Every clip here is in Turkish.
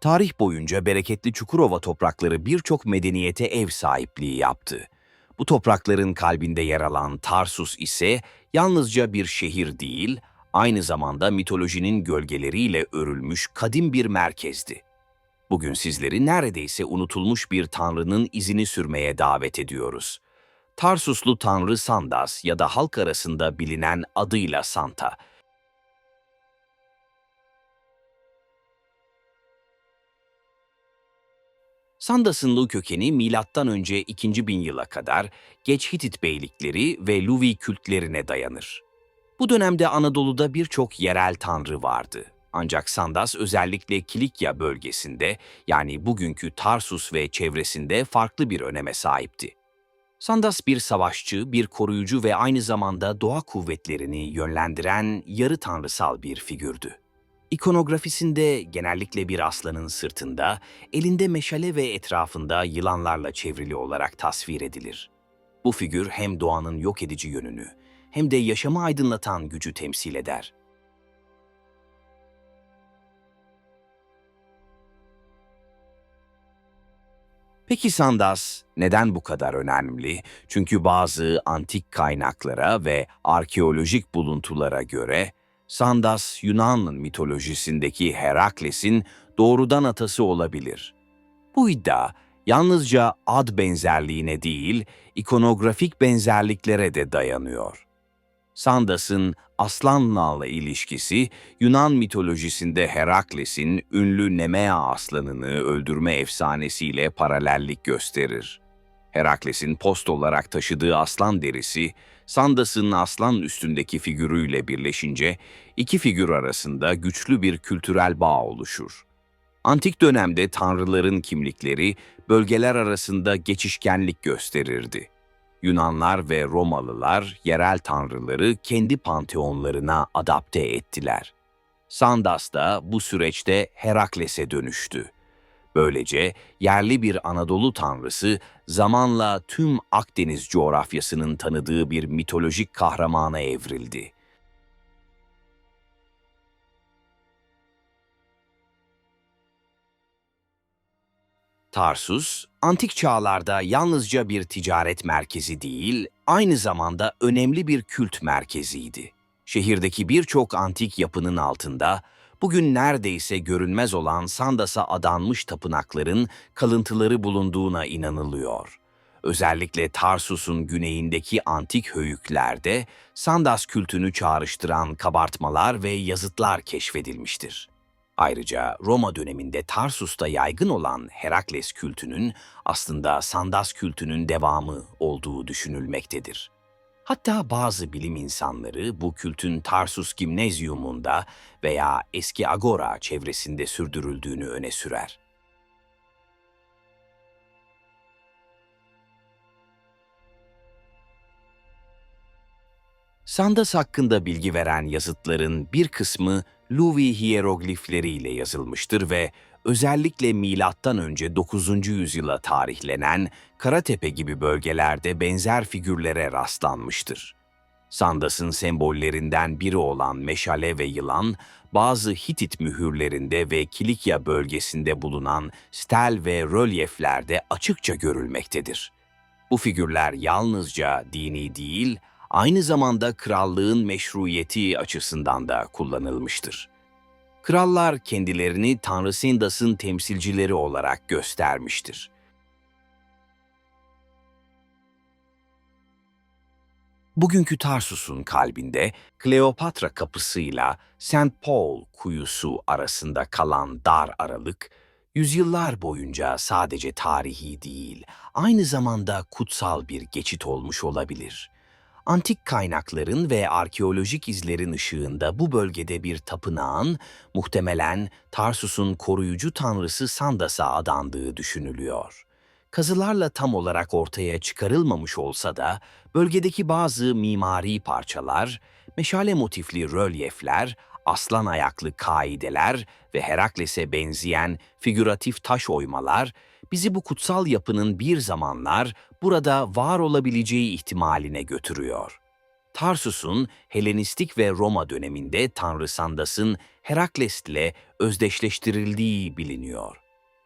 Tarih boyunca bereketli Çukurova toprakları birçok medeniyete ev sahipliği yaptı. Bu toprakların kalbinde yer alan Tarsus ise yalnızca bir şehir değil, aynı zamanda mitolojinin gölgeleriyle örülmüş kadim bir merkezdi. Bugün sizleri neredeyse unutulmuş bir tanrının izini sürmeye davet ediyoruz. Tarsuslu tanrı Sandas ya da halk arasında bilinen adıyla Santa. Sandas'ın Lu kökeni milattan önce 2. bin yıla kadar geç Hitit beylikleri ve Luvi kültlerine dayanır. Bu dönemde Anadolu'da birçok yerel tanrı vardı. Ancak Sandas özellikle Kilikya bölgesinde yani bugünkü Tarsus ve çevresinde farklı bir öneme sahipti. Sandas bir savaşçı, bir koruyucu ve aynı zamanda doğa kuvvetlerini yönlendiren yarı tanrısal bir figürdü. İkonografisinde genellikle bir aslanın sırtında, elinde meşale ve etrafında yılanlarla çevrili olarak tasvir edilir. Bu figür hem doğanın yok edici yönünü hem de yaşamı aydınlatan gücü temsil eder. Peki Sandas neden bu kadar önemli? Çünkü bazı antik kaynaklara ve arkeolojik buluntulara göre Sandas Yunan mitolojisindeki Herakles'in doğrudan atası olabilir. Bu iddia yalnızca ad benzerliğine değil, ikonografik benzerliklere de dayanıyor. Sandas'ın aslanla ilişkisi Yunan mitolojisinde Herakles'in ünlü Nemea aslanını öldürme efsanesiyle paralellik gösterir. Herakles'in post olarak taşıdığı aslan derisi, Sandas'ın aslan üstündeki figürüyle birleşince iki figür arasında güçlü bir kültürel bağ oluşur. Antik dönemde tanrıların kimlikleri bölgeler arasında geçişkenlik gösterirdi. Yunanlar ve Romalılar yerel tanrıları kendi panteonlarına adapte ettiler. Sandas da bu süreçte Herakles'e dönüştü. Böylece yerli bir Anadolu tanrısı zamanla tüm Akdeniz coğrafyasının tanıdığı bir mitolojik kahramana evrildi. Tarsus, antik çağlarda yalnızca bir ticaret merkezi değil, aynı zamanda önemli bir kült merkeziydi. Şehirdeki birçok antik yapının altında, bugün neredeyse görünmez olan Sandas'a adanmış tapınakların kalıntıları bulunduğuna inanılıyor. Özellikle Tarsus'un güneyindeki antik höyüklerde Sandas kültünü çağrıştıran kabartmalar ve yazıtlar keşfedilmiştir. Ayrıca Roma döneminde Tarsus'ta yaygın olan Herakles kültünün aslında Sandas kültünün devamı olduğu düşünülmektedir. Hatta bazı bilim insanları bu kültün Tarsus Gimnezyumunda veya eski Agora çevresinde sürdürüldüğünü öne sürer. Sandas hakkında bilgi veren yazıtların bir kısmı Luvi hiyeroglifleriyle yazılmıştır ve özellikle milattan önce 9. yüzyıla tarihlenen Karatepe gibi bölgelerde benzer figürlere rastlanmıştır. Sandas'ın sembollerinden biri olan meşale ve yılan, bazı Hitit mühürlerinde ve Kilikya bölgesinde bulunan stel ve rölyeflerde açıkça görülmektedir. Bu figürler yalnızca dini değil, aynı zamanda krallığın meşruiyeti açısından da kullanılmıştır. Krallar kendilerini Tanrı Sindas'ın temsilcileri olarak göstermiştir. Bugünkü Tarsus'un kalbinde Kleopatra kapısıyla St. Paul kuyusu arasında kalan dar aralık, yüzyıllar boyunca sadece tarihi değil, aynı zamanda kutsal bir geçit olmuş olabilir. Antik kaynakların ve arkeolojik izlerin ışığında bu bölgede bir tapınağın, muhtemelen Tarsus'un koruyucu tanrısı Sandas'a adandığı düşünülüyor. Kazılarla tam olarak ortaya çıkarılmamış olsa da bölgedeki bazı mimari parçalar, meşale motifli rölyefler, aslan ayaklı kaideler ve Herakles'e benzeyen figüratif taş oymalar bizi bu kutsal yapının bir zamanlar burada var olabileceği ihtimaline götürüyor. Tarsus'un Helenistik ve Roma döneminde Tanrı Sandas'ın Herakles'le özdeşleştirildiği biliniyor.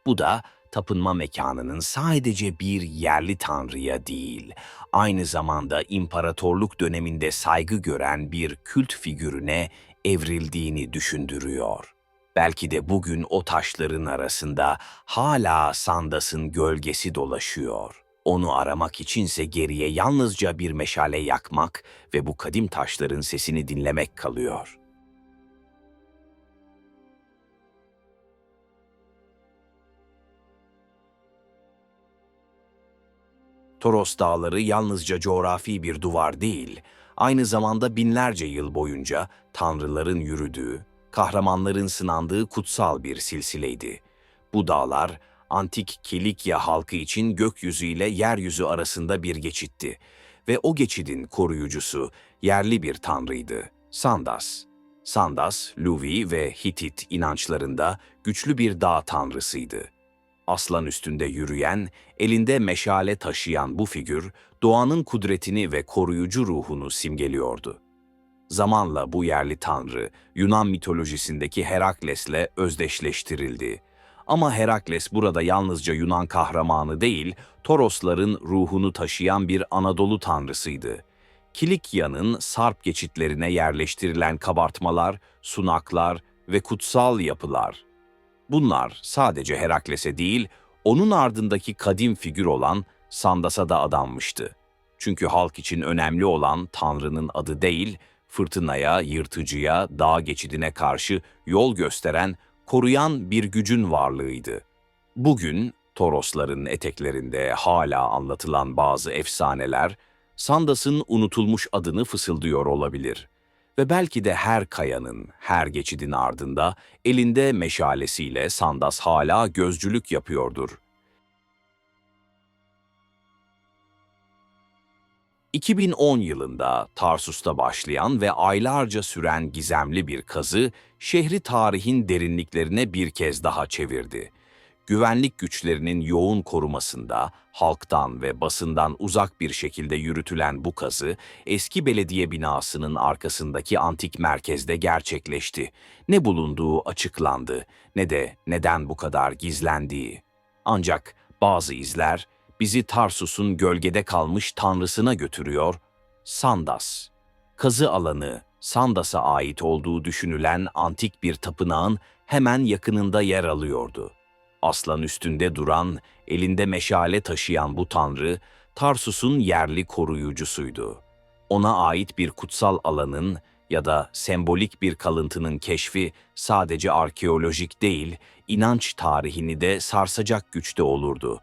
Bu da tapınma mekanının sadece bir yerli tanrıya değil, aynı zamanda imparatorluk döneminde saygı gören bir kült figürüne evrildiğini düşündürüyor. Belki de bugün o taşların arasında hala Sandas'ın gölgesi dolaşıyor. Onu aramak içinse geriye yalnızca bir meşale yakmak ve bu kadim taşların sesini dinlemek kalıyor. Toros Dağları yalnızca coğrafi bir duvar değil, aynı zamanda binlerce yıl boyunca tanrıların yürüdüğü, kahramanların sınandığı kutsal bir silsileydi. Bu dağlar, antik Kilikya halkı için gökyüzü ile yeryüzü arasında bir geçitti ve o geçidin koruyucusu yerli bir tanrıydı, Sandas. Sandas, Luvi ve Hitit inançlarında güçlü bir dağ tanrısıydı. Aslan üstünde yürüyen, elinde meşale taşıyan bu figür, doğanın kudretini ve koruyucu ruhunu simgeliyordu. Zamanla bu yerli tanrı, Yunan mitolojisindeki Herakles'le özdeşleştirildi. Ama Herakles burada yalnızca Yunan kahramanı değil, Torosların ruhunu taşıyan bir Anadolu tanrısıydı. Kilikya'nın Sarp geçitlerine yerleştirilen kabartmalar, sunaklar ve kutsal yapılar. Bunlar sadece Herakles'e değil, onun ardındaki kadim figür olan Sandas'a da adanmıştı. Çünkü halk için önemli olan Tanrı'nın adı değil, fırtınaya, yırtıcıya, dağ geçidine karşı yol gösteren, koruyan bir gücün varlığıydı. Bugün Torosların eteklerinde hala anlatılan bazı efsaneler, Sandas'ın unutulmuş adını fısıldıyor olabilir. Ve belki de her kayanın, her geçidin ardında elinde meşalesiyle Sandas hala gözcülük yapıyordur. 2010 yılında Tarsus'ta başlayan ve aylarca süren gizemli bir kazı, şehri tarihin derinliklerine bir kez daha çevirdi. Güvenlik güçlerinin yoğun korumasında, halktan ve basından uzak bir şekilde yürütülen bu kazı, eski belediye binasının arkasındaki antik merkezde gerçekleşti. Ne bulunduğu açıklandı, ne de neden bu kadar gizlendiği. Ancak bazı izler, bizi Tarsus'un gölgede kalmış tanrısına götürüyor, Sandas. Kazı alanı, Sandas'a ait olduğu düşünülen antik bir tapınağın hemen yakınında yer alıyordu. Aslan üstünde duran, elinde meşale taşıyan bu tanrı, Tarsus'un yerli koruyucusuydu. Ona ait bir kutsal alanın ya da sembolik bir kalıntının keşfi sadece arkeolojik değil, inanç tarihini de sarsacak güçte olurdu.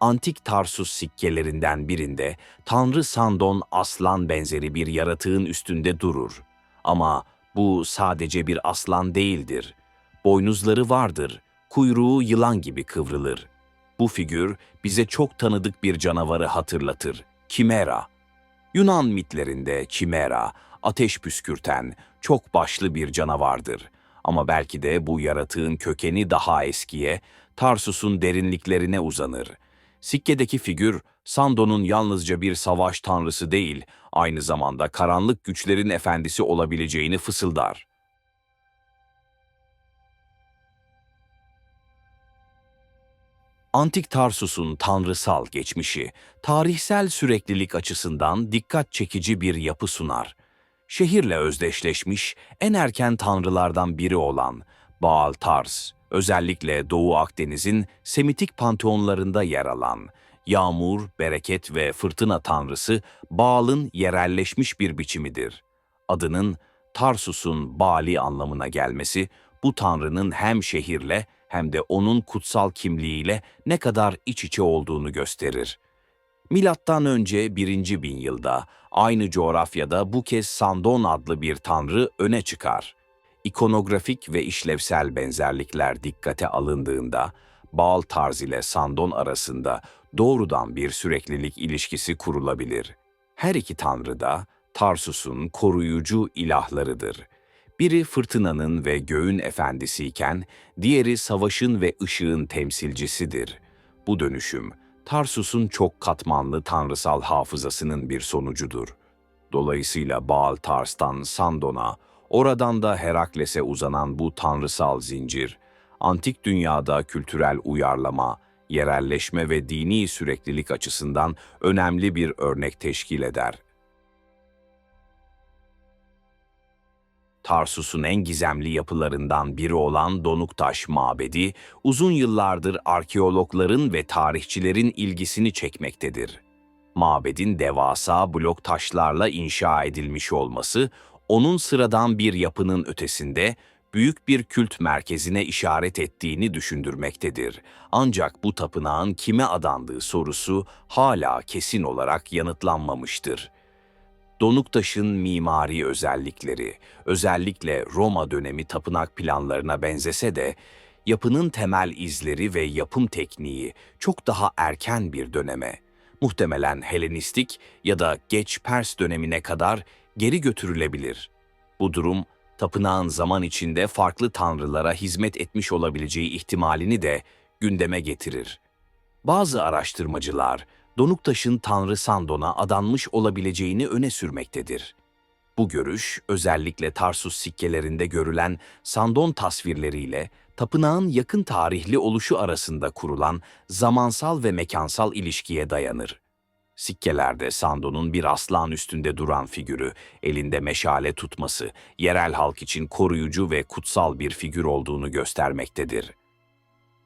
Antik Tarsus sikkelerinden birinde Tanrı Sandon aslan benzeri bir yaratığın üstünde durur. Ama bu sadece bir aslan değildir. Boynuzları vardır, kuyruğu yılan gibi kıvrılır. Bu figür bize çok tanıdık bir canavarı hatırlatır. Kimera. Yunan mitlerinde Kimera, ateş püskürten, çok başlı bir canavardır. Ama belki de bu yaratığın kökeni daha eskiye, Tarsus'un derinliklerine uzanır.'' Sikkedeki figür, Sando'nun yalnızca bir savaş tanrısı değil, aynı zamanda karanlık güçlerin efendisi olabileceğini fısıldar. Antik Tarsus'un tanrısal geçmişi, tarihsel süreklilik açısından dikkat çekici bir yapı sunar. Şehirle özdeşleşmiş en erken tanrılardan biri olan Baal Tars, özellikle Doğu Akdeniz'in Semitik panteonlarında yer alan, yağmur, bereket ve fırtına tanrısı Baal'ın yerelleşmiş bir biçimidir. Adının Tarsus'un Bali anlamına gelmesi, bu tanrının hem şehirle hem de onun kutsal kimliğiyle ne kadar iç içe olduğunu gösterir. Milattan önce 1. bin yılda aynı coğrafyada bu kez Sandon adlı bir tanrı öne çıkar ikonografik ve işlevsel benzerlikler dikkate alındığında Baal tarz ile Sandon arasında doğrudan bir süreklilik ilişkisi kurulabilir. Her iki tanrı da Tarsus'un koruyucu ilahlarıdır. Biri fırtınanın ve göğün efendisiyken diğeri savaşın ve ışığın temsilcisidir. Bu dönüşüm Tarsus'un çok katmanlı tanrısal hafızasının bir sonucudur. Dolayısıyla Baal Tars'tan Sandon'a, oradan da Herakles'e uzanan bu tanrısal zincir, antik dünyada kültürel uyarlama, yerelleşme ve dini süreklilik açısından önemli bir örnek teşkil eder. Tarsus'un en gizemli yapılarından biri olan Donuktaş Mabedi, uzun yıllardır arkeologların ve tarihçilerin ilgisini çekmektedir. Mabedin devasa blok taşlarla inşa edilmiş olması, onun sıradan bir yapının ötesinde büyük bir kült merkezine işaret ettiğini düşündürmektedir. Ancak bu tapınağın kime adandığı sorusu hala kesin olarak yanıtlanmamıştır. Donuktaş'ın mimari özellikleri, özellikle Roma dönemi tapınak planlarına benzese de, yapının temel izleri ve yapım tekniği çok daha erken bir döneme, muhtemelen Helenistik ya da geç Pers dönemine kadar geri götürülebilir. Bu durum, tapınağın zaman içinde farklı tanrılara hizmet etmiş olabileceği ihtimalini de gündeme getirir. Bazı araştırmacılar, Donuktaş'ın Tanrı Sandon'a adanmış olabileceğini öne sürmektedir. Bu görüş, özellikle Tarsus sikkelerinde görülen Sandon tasvirleriyle tapınağın yakın tarihli oluşu arasında kurulan zamansal ve mekansal ilişkiye dayanır. Sikkelerde Sandon'un bir aslan üstünde duran figürü, elinde meşale tutması, yerel halk için koruyucu ve kutsal bir figür olduğunu göstermektedir.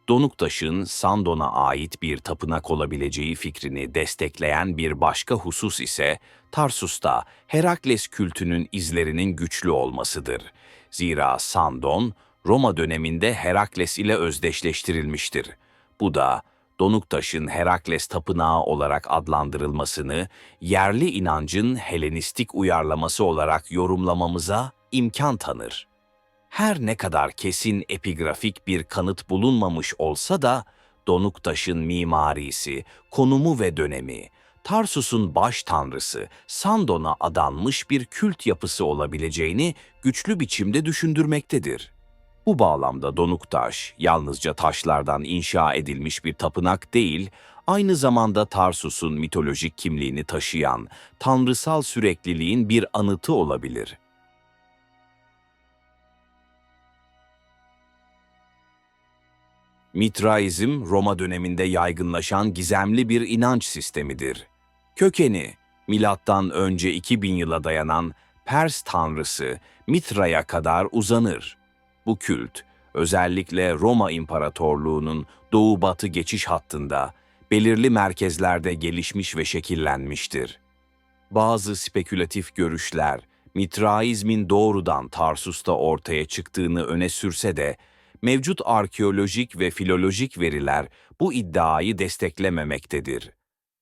Donuktaş'ın Sandon'a ait bir tapınak olabileceği fikrini destekleyen bir başka husus ise Tarsus'ta Herakles kültünün izlerinin güçlü olmasıdır. Zira Sandon, Roma döneminde Herakles ile özdeşleştirilmiştir. Bu da Donuktaş'ın Herakles tapınağı olarak adlandırılmasını yerli inancın Helenistik uyarlaması olarak yorumlamamıza imkan tanır. Her ne kadar kesin epigrafik bir kanıt bulunmamış olsa da Donuktaş'ın mimarisi, konumu ve dönemi, Tarsus'un baş tanrısı Sandon'a adanmış bir kült yapısı olabileceğini güçlü biçimde düşündürmektedir. Bu bağlamda Donuktaş yalnızca taşlardan inşa edilmiş bir tapınak değil, aynı zamanda Tarsus'un mitolojik kimliğini taşıyan tanrısal sürekliliğin bir anıtı olabilir. Mitraizm, Roma döneminde yaygınlaşan gizemli bir inanç sistemidir. Kökeni, milattan önce 2000 yıla dayanan Pers tanrısı Mitra'ya kadar uzanır. Bu kült, özellikle Roma İmparatorluğu'nun doğu-batı geçiş hattında belirli merkezlerde gelişmiş ve şekillenmiştir. Bazı spekülatif görüşler, Mitraizmin doğrudan Tarsus'ta ortaya çıktığını öne sürse de, mevcut arkeolojik ve filolojik veriler bu iddiayı desteklememektedir.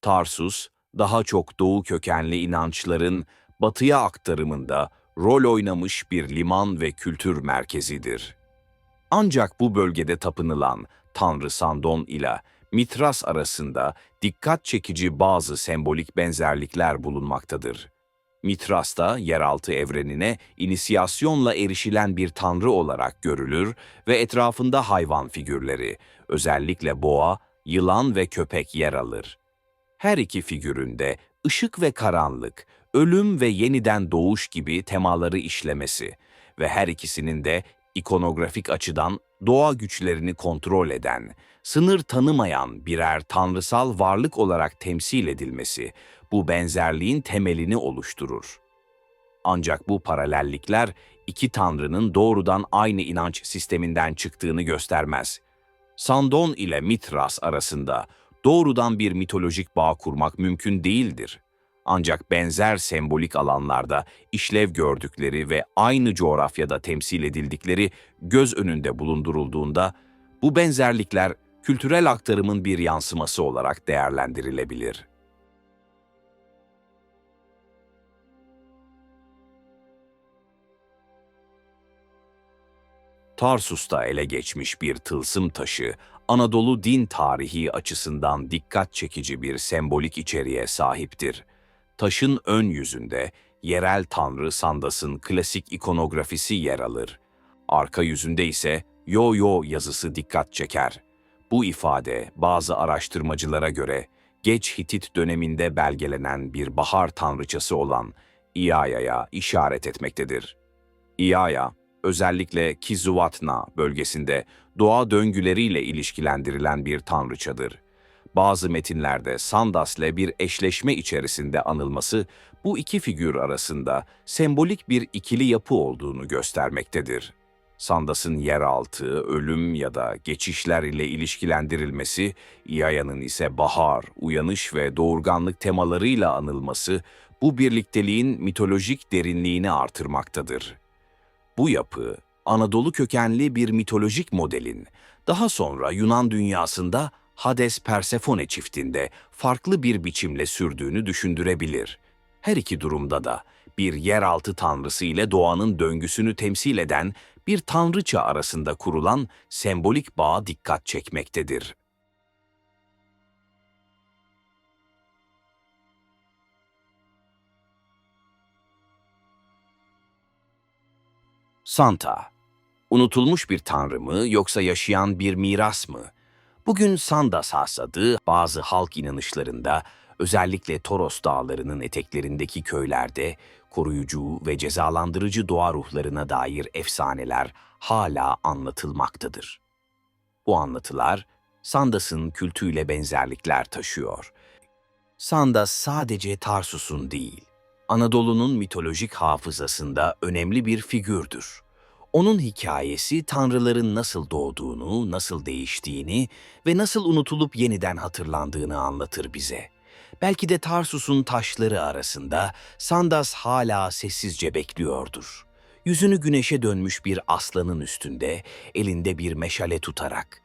Tarsus, daha çok doğu kökenli inançların batıya aktarımında rol oynamış bir liman ve kültür merkezidir. Ancak bu bölgede tapınılan Tanrı Sandon ile Mitras arasında dikkat çekici bazı sembolik benzerlikler bulunmaktadır. Mitras'ta yeraltı evrenine inisiyasyonla erişilen bir tanrı olarak görülür ve etrafında hayvan figürleri, özellikle boğa, yılan ve köpek yer alır. Her iki figüründe ışık ve karanlık, ölüm ve yeniden doğuş gibi temaları işlemesi ve her ikisinin de ikonografik açıdan doğa güçlerini kontrol eden, sınır tanımayan birer tanrısal varlık olarak temsil edilmesi bu benzerliğin temelini oluşturur. Ancak bu paralellikler iki tanrının doğrudan aynı inanç sisteminden çıktığını göstermez. Sandon ile Mitras arasında doğrudan bir mitolojik bağ kurmak mümkün değildir. Ancak benzer sembolik alanlarda işlev gördükleri ve aynı coğrafyada temsil edildikleri göz önünde bulundurulduğunda bu benzerlikler kültürel aktarımın bir yansıması olarak değerlendirilebilir. Tarsus'ta ele geçmiş bir tılsım taşı, Anadolu din tarihi açısından dikkat çekici bir sembolik içeriğe sahiptir. Taşın ön yüzünde yerel tanrı Sandas'ın klasik ikonografisi yer alır. Arka yüzünde ise Yo Yo yazısı dikkat çeker. Bu ifade bazı araştırmacılara göre geç Hitit döneminde belgelenen bir bahar tanrıçası olan İaya'ya işaret etmektedir. İaya, özellikle Kizuvatna bölgesinde doğa döngüleriyle ilişkilendirilen bir tanrıçadır. Bazı metinlerde Sandas'le bir eşleşme içerisinde anılması bu iki figür arasında sembolik bir ikili yapı olduğunu göstermektedir. Sandas'ın yeraltı, ölüm ya da geçişler ile ilişkilendirilmesi, İaya'nın ise bahar, uyanış ve doğurganlık temalarıyla anılması bu birlikteliğin mitolojik derinliğini artırmaktadır. Bu yapı, Anadolu kökenli bir mitolojik modelin, daha sonra Yunan dünyasında Hades-Persefone çiftinde farklı bir biçimle sürdüğünü düşündürebilir. Her iki durumda da bir yeraltı tanrısı ile doğanın döngüsünü temsil eden bir tanrıça arasında kurulan sembolik bağ dikkat çekmektedir. Santa, unutulmuş bir tanrı mı yoksa yaşayan bir miras mı? Bugün Sandas hasadı bazı halk inanışlarında özellikle Toros dağlarının eteklerindeki köylerde koruyucu ve cezalandırıcı doğa ruhlarına dair efsaneler hala anlatılmaktadır. Bu anlatılar Sandas'ın kültüyle benzerlikler taşıyor. Sandas sadece Tarsus'un değil, Anadolu'nun mitolojik hafızasında önemli bir figürdür. Onun hikayesi tanrıların nasıl doğduğunu, nasıl değiştiğini ve nasıl unutulup yeniden hatırlandığını anlatır bize. Belki de Tarsus'un taşları arasında Sandas hala sessizce bekliyordur. Yüzünü güneşe dönmüş bir aslanın üstünde, elinde bir meşale tutarak.